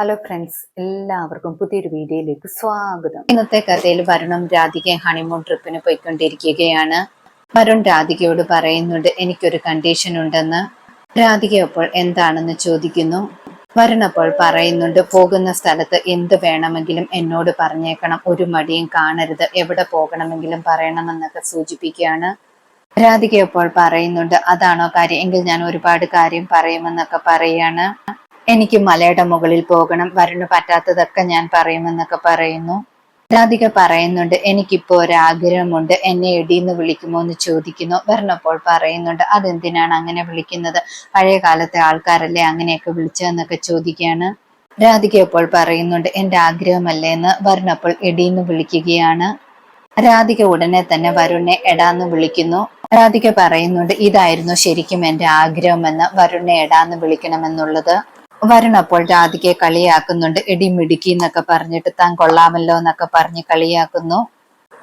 Hello friends എല്ലാവർക്കും പുതിയൊരു വീഡിയോയിലേക്ക് സ്വാഗതം. ഇന്നത്തെ കഥയിൽ വരുണും രാധികയും ഹണിമൂൺ ട്രിപ്പിന് പോയിക്കൊണ്ടിരിക്കുകയാണ്. വരുൺ രാധികയോട് പറയുന്നുണ്ട് എനിക്കൊരു കണ്ടീഷൻ ഉണ്ടെന്ന്. രാധിക അപ്പോൾ എന്താണെന്ന് ചോദിക്കുന്നു. വരുൺ അപ്പോൾ പറയുന്നുണ്ട് പോകുന്ന സ്ഥലത്ത് എന്ത് വേണമെങ്കിലും എന്നോട് പറഞ്ഞേക്കണം. ഒരു മടിയും കാണരുത്. എവിടെ പോകണമെങ്കിലും പറയണമെന്നൊക്കെ സൂചിപ്പിക്കുകയാണ്. രാധിക അപ്പോൾ പറയുന്നുണ്ട് അതാണോ കാര്യം? എങ്കിൽ ഞാൻ ഒരുപാട് കാര്യം പറയുമെന്നൊക്കെ പറയാണ്. എനിക്ക് മലയുടെ മുകളിൽ പോകണം വരണ് പറ്റാത്തതൊക്കെ ഞാൻ പറയുമെന്നൊക്കെ പറയുന്നു. രാധിക പറയുന്നുണ്ട് എനിക്കിപ്പോ ഒരാഗ്രഹമുണ്ട് എന്നെ എടീന്ന് വിളിക്കുമോ എന്ന് ചോദിക്കുന്നു. വരണപ്പോൾ പറയുന്നുണ്ട് അതെന്തിനാണ് അങ്ങനെ വിളിക്കുന്നത്? പഴയ കാലത്തെ ആൾക്കാരല്ലേ അങ്ങനെയൊക്കെ വിളിച്ചതെന്നൊക്കെ ചോദിക്കുകയാണ്. രാധിക ഇപ്പോൾ പറയുന്നുണ്ട് എന്റെ ആഗ്രഹമല്ലേ എന്ന്. വരണപ്പോൾ എടീന്ന് വിളിക്കുകയാണ്. രാധിക ഉടനെ തന്നെ വരുണിനെ എടാന്ന് വിളിക്കുന്നു. രാധിക പറയുന്നുണ്ട് ഇതായിരുന്നു ശരിക്കും എന്റെ ആഗ്രഹമെന്ന്. വരുണിനെ എടാന്ന് വിളിക്കണമെന്നുള്ളത്. വരുൺ അപ്പോൾ രാധികയെ കളിയാക്കുന്നുണ്ട്. ഇടിമിടുക്കി എന്നൊക്കെ പറഞ്ഞിട്ട് താൻ കൊള്ളാമല്ലോ എന്നൊക്കെ പറഞ്ഞ് കളിയാക്കുന്നു.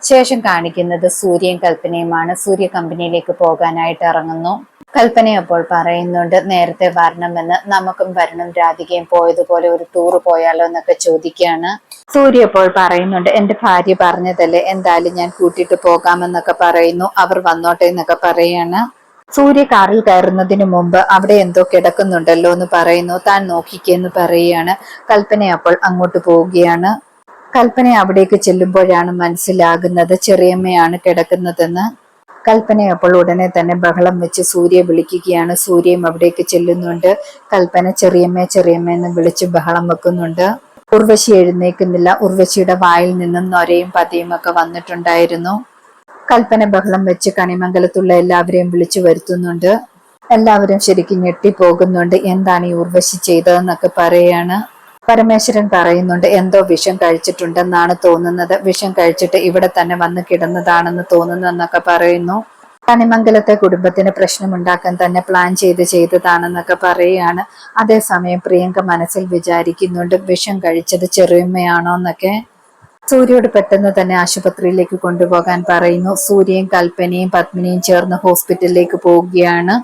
ശേഷം കാണിക്കുന്നത് സൂര്യൻ കൽപ്പനയുമാണ്. സൂര്യ കമ്പനിയിലേക്ക് പോകാനായിട്ട് ഇറങ്ങുന്നു. കൽപ്പന അപ്പോൾ പറയുന്നുണ്ട് നേരത്തെ വരണമെന്ന് നമുക്കും വരണം. രാധികയും പോയതുപോലെ ഒരു ടൂർ പോയാലോ എന്നൊക്കെ ചോദിക്കുകയാണ്. സൂര്യ അപ്പോൾ പറയുന്നുണ്ട് എന്റെ ഭാര്യ പറഞ്ഞതല്ലേ. എന്തായാലും ഞാൻ കൂട്ടിയിട്ട് പോകാമെന്നൊക്കെ പറയുന്നു. അവർ വന്നോട്ടെ എന്നൊക്കെ പറയാണ് സൂര്യ കാറിൽ കയറുന്നതിന് മുമ്പ് അവിടെ എന്തോ കിടക്കുന്നുണ്ടല്ലോ എന്ന് പറയുന്നു. താൻ നോക്കിക്കെന്ന് പറയുകയാണ്. കൽപ്പന അപ്പോൾ അങ്ങോട്ട് പോവുകയാണ്. കൽപ്പന അവിടേക്ക് ചെല്ലുമ്പോഴാണ് മനസ്സിലാകുന്നത് ചെറിയമ്മയാണ് കിടക്കുന്നതെന്ന്. കൽപ്പന അപ്പോൾ ഉടനെ തന്നെ ബഹളം വെച്ച് സൂര്യ വിളിക്കുകയാണ്. സൂര്യയും അവിടേക്ക് ചെല്ലുന്നുണ്ട്. കൽപ്പന ചെറിയമ്മ ചെറിയമ്മ എന്ന് വിളിച്ച് ബഹളം വെക്കുന്നുണ്ട്. ഉർവശി എഴുന്നേക്കുന്നില്ല. ഉർവശിയുടെ വായിൽ നിന്നും നൊരയും പതയും ഒക്കെ വന്നിട്ടുണ്ടായിരുന്നു. കൽപ്പന ബഹളം വെച്ച് കണിമംഗലത്തുള്ള എല്ലാവരെയും വിളിച്ചു വരുത്തുന്നുണ്ട്. എല്ലാവരും ശരിക്കും ഞെട്ടിപ്പോകുന്നുണ്ട്. എന്താണ് ഈ ഉർവശി ചെയ്തതെന്നൊക്കെ പറയാണ്. പരമേശ്വരൻ പറയുന്നുണ്ട് എന്തോ വിഷം കഴിച്ചിട്ടുണ്ടെന്നാണ് തോന്നുന്നത്. വിഷം കഴിച്ചിട്ട് ഇവിടെ തന്നെ വന്ന് കിടന്നതാണെന്ന് തോന്നുന്നെന്നൊക്കെ പറയുന്നു. കണിമംഗലത്തെ കുടുംബത്തിന് പ്രശ്നമുണ്ടാക്കാൻ തന്നെ പ്ലാൻ ചെയ്ത് ചെയ്തതാണെന്നൊക്കെ പറയുകയാണ് അതേസമയം പ്രിയങ്ക മനസ്സിൽ വിചാരിക്കുന്നുണ്ട് വിഷം കഴിച്ചത് ചെറിയമ്മയാണോ എന്നൊക്കെ. സൂര്യയോട് പെട്ടെന്ന് തന്നെ ആശുപത്രിയിലേക്ക് കൊണ്ടുപോകാൻ പറയുന്നു. സൂര്യയും കൽപ്പനയും പത്മിനിയും ചേർന്ന് ഹോസ്പിറ്റലിലേക്ക് പോവുകയാണ്.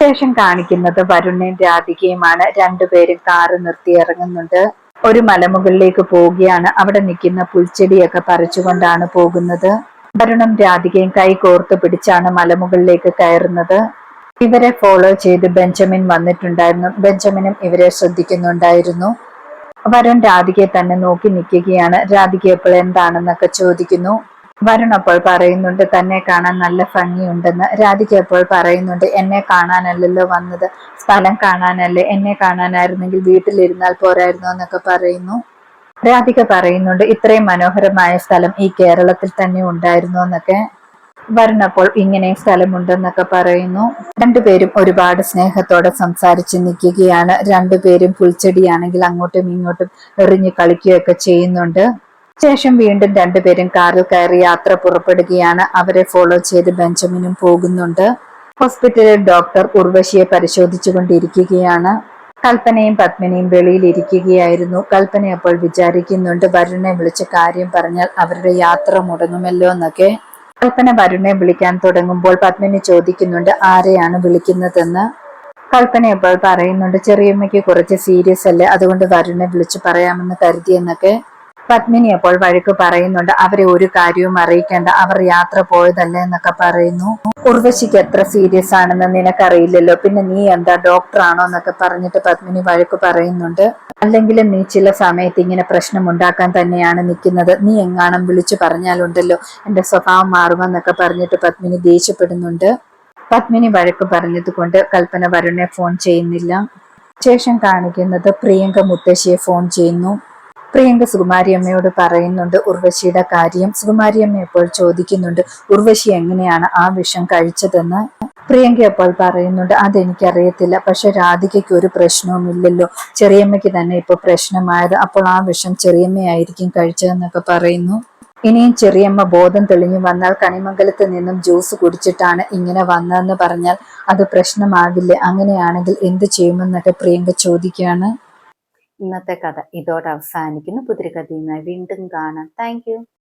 ശേഷം കാണിക്കുന്നത് വരുണയും രാധികയുമാണ്. രണ്ടുപേരും കാറ് നിർത്തി ഇറങ്ങുന്നുണ്ട്. ഒരു മലമുകളിലേക്ക് പോവുകയാണ്. അവിടെ നിൽക്കുന്ന പുൽച്ചെടിയൊക്കെ പറിച്ചുകൊണ്ടാണ് പോകുന്നത്. വരുണും രാധികയും കൈ കോർത്ത് പിടിച്ചാണ് മലമുകളിലേക്ക് കയറുന്നത്. ഇവരെ ഫോളോ ചെയ്ത് ബെഞ്ചമിൻ വന്നിട്ടുണ്ടായിരുന്നു. ബെഞ്ചമിനും ഇവരെ ശ്രദ്ധിക്കുന്നുണ്ടായിരുന്നു. വരുൺ രാധികയെ തന്നെ നോക്കി നിൽക്കുകയാണ്. രാധിക ഇപ്പോൾ എന്താണെന്നൊക്കെ ചോദിക്കുന്നു. വരുൺ അപ്പോൾ പറയുന്നുണ്ട് തന്നെ കാണാൻ നല്ല ഭംഗിയുണ്ടെന്ന്. രാധിക അപ്പോൾ പറയുന്നുണ്ട് എന്നെ കാണാനല്ലല്ലോ വന്നത്. സ്ഥലം കാണാനല്ലേ. എന്നെ കാണാനായിരുന്നെങ്കിൽ വീട്ടിലിരുന്നാൽ പോരായിരുന്നോ എന്നൊക്കെ പറയുന്നു. രാധിക പറയുന്നുണ്ട് ഇത്രയും മനോഹരമായ സ്ഥലം ഈ കേരളത്തിൽ തന്നെ ഉണ്ടായിരുന്നു എന്നൊക്കെ. വരുണപ്പോൾ ഇങ്ങനെ സ്ഥലമുണ്ടെന്നൊക്കെ പറയുന്നു. രണ്ടുപേരും ഒരുപാട് സ്നേഹത്തോടെ സംസാരിച്ച് നിൽക്കുകയാണ്. രണ്ടുപേരും പുൽച്ചെടിയാണെങ്കിൽ അങ്ങോട്ടും ഇങ്ങോട്ടും എറിഞ്ഞു കളിക്കുകയൊക്കെ ചെയ്യുന്നുണ്ട്. ശേഷം വീണ്ടും രണ്ടുപേരും കാറിൽ കയറി യാത്ര പുറപ്പെടുകയാണ്. അവരെ ഫോളോ ചെയ്ത് ബെഞ്ചമിനും പോകുന്നുണ്ട്. ഹോസ്പിറ്റലിൽ ഡോക്ടർ ഉർവശിയെ പരിശോധിച്ചു കൊണ്ടിരിക്കുകയാണ് കൽപ്പനയും പത്മിനിയും വെളിയിൽ ഇരിക്കുകയായിരുന്നു. കൽപ്പന അപ്പോൾ വിചാരിക്കുന്നുണ്ട് വരുണെ വിളിച്ച കാര്യം പറഞ്ഞാൽ അവരുടെ യാത്ര മുടങ്ങുമല്ലോ എന്നൊക്കെ. കൽപ്പന വരുണെ വിളിക്കാൻ തുടങ്ങുമ്പോൾ പത്മിനി ചോദിക്കുന്നുണ്ട് ആരെയാണ് വിളിക്കുന്നതെന്ന്. കൽപ്പന ഇപ്പോൾ പറയുന്നുണ്ട് ചെറിയമ്മയ്ക്ക് കുറച്ച് സീരിയസ് അല്ലേ? അതുകൊണ്ട് വരുണെ വിളിച്ചു പറയാമെന്ന് കരുതിയെന്നൊക്കെ പത്മിനി അപ്പോൾ വഴക്ക് പറയുന്നുണ്ട് അവരെ ഒരു കാര്യവും അറിയിക്കേണ്ട. അവർ യാത്ര പോയതല്ലേ എന്നൊക്കെ പറയുന്നു. ഉർവശിക്ക് എത്ര സീരിയസ് ആണെന്ന് നിനക്കറിയില്ലല്ലോ. പിന്നെ നീ എന്താ ഡോക്ടർ ആണോ എന്നൊക്കെ പറഞ്ഞിട്ട് പത്മിനി വഴക്ക് പറയുന്നുണ്ട്. അല്ലെങ്കിൽ നീ ചില സമയത്ത് ഇങ്ങനെ പ്രശ്നം ഉണ്ടാക്കാൻ തന്നെയാണ് നിൽക്കുന്നത്. നീ എങ്ങാണം വിളിച്ചു പറഞ്ഞാലുണ്ടല്ലോ എന്റെ സ്വഭാവം മാറുമെന്നൊക്കെ പറഞ്ഞിട്ട് പത്മിനി ദേഷ്യപ്പെടുന്നുണ്ട്. പത്മിനി വഴക്ക് പറഞ്ഞത് കൊണ്ട് കൽപ്പന വരുണെ ഫോൺ ചെയ്യുന്നില്ല. ശേഷം കാണിക്കുന്നത് പ്രിയങ്ക മുത്തശ്ശിയെ ഫോൺ ചെയ്യുന്നു. പ്രിയങ്ക സുകുമാരി അമ്മയോട് പറയുന്നുണ്ട് ഉർവശിയുടെ കാര്യം. സുകുമാരി അമ്മ ഇപ്പോൾ ചോദിക്കുന്നുണ്ട് ഉർവശി എങ്ങനെയാണ് ആ വിഷം കഴിച്ചതെന്ന്? പ്രിയങ്ക അപ്പോൾ പറയുന്നുണ്ട് അതെനിക്കറിയത്തില്ല പക്ഷെ രാധികയ്ക്ക് ഒരു പ്രശ്നവുമില്ലല്ലോ ചെറിയമ്മയ്ക്ക് തന്നെ ഇപ്പൊ പ്രശ്നമായത്. അപ്പോൾ ആ വിഷം ചെറിയമ്മയായിരിക്കും കഴിച്ചതെന്നൊക്കെ പറയുന്നു. ഇനിയും ചെറിയമ്മ ബോധം തെളിഞ്ഞു വന്നാൽ കണിമംഗലത്ത് നിന്നും ജ്യൂസ് കുടിച്ചിട്ടാണ് ഇങ്ങനെ വന്നതെന്ന് പറഞ്ഞാൽ അത് പ്രശ്നമാകില്ലേ? അങ്ങനെയാണെങ്കിൽ എന്ത് ചെയ്യുമെന്നൊക്കെ പ്രിയങ്ക ചോദിക്കുകയാണ്. ഇന്നത്തെ കഥ ഇതോടെ അവസാനിക്കുന്നു. പുതിരി കഥയുമായി വീണ്ടും കാണാം. താങ്ക്